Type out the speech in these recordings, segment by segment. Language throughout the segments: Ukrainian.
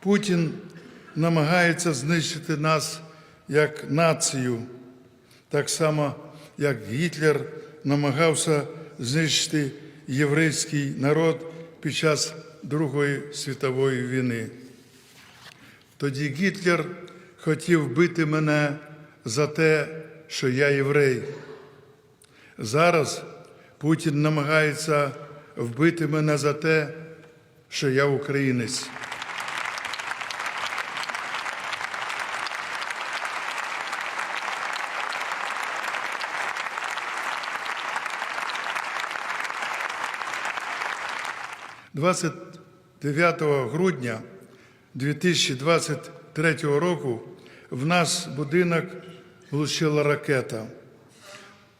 Путін намагається знищити нас як націю, так само, як Гітлер намагався знищити єврейський народ під час Другої світової війни. Тоді Гітлер хотів вбити мене за те, що я єврей. Зараз Путін намагається вбити мене за те, що я українець. – 29 грудня 2023 року в наш будинок влучила ракета.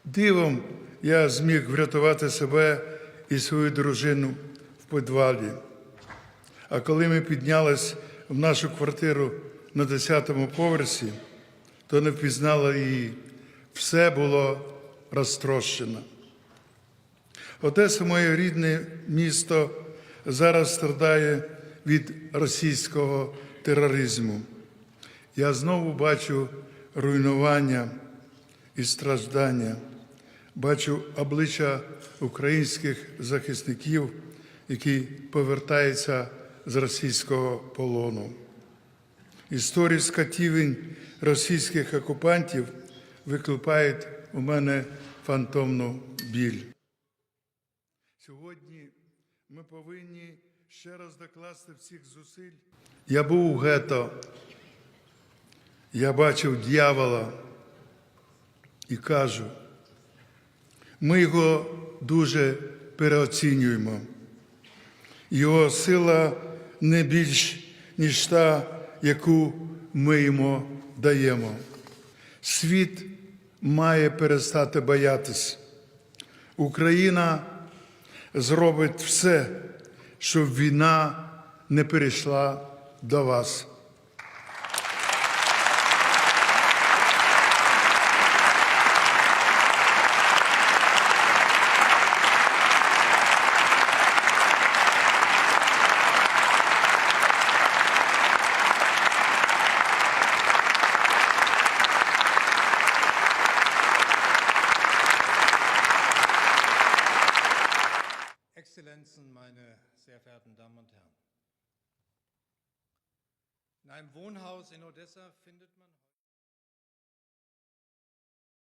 Дивом я зміг врятувати себе і свою дружину в підвалі. А коли ми піднялись в нашу квартиру на 10-му поверсі, то не впізнала її. Все було розтрощено. Одеса, моє рідне місто, зараз страдає від російського тероризму. Я знову бачу руйнування і страждання, бачу обличчя українських захисників, які повертаються з російського полону. Історії скатівень російських окупантів викликають у мене фантомну біль. Сьогодні ми повинні ще раз докласти всіх зусиль. Я був у гетто, я бачив дьявола і кажу, ми його дуже переоцінюємо. Його сила не більш, ніж та, яку ми йому даємо. Світ має перестати боятись. Україна зробить все, щоб війна не перейшла до вас. Exzellenzen, meine sehr verehrten Damen und Herren. In einem Wohnhaus in Odessa findet man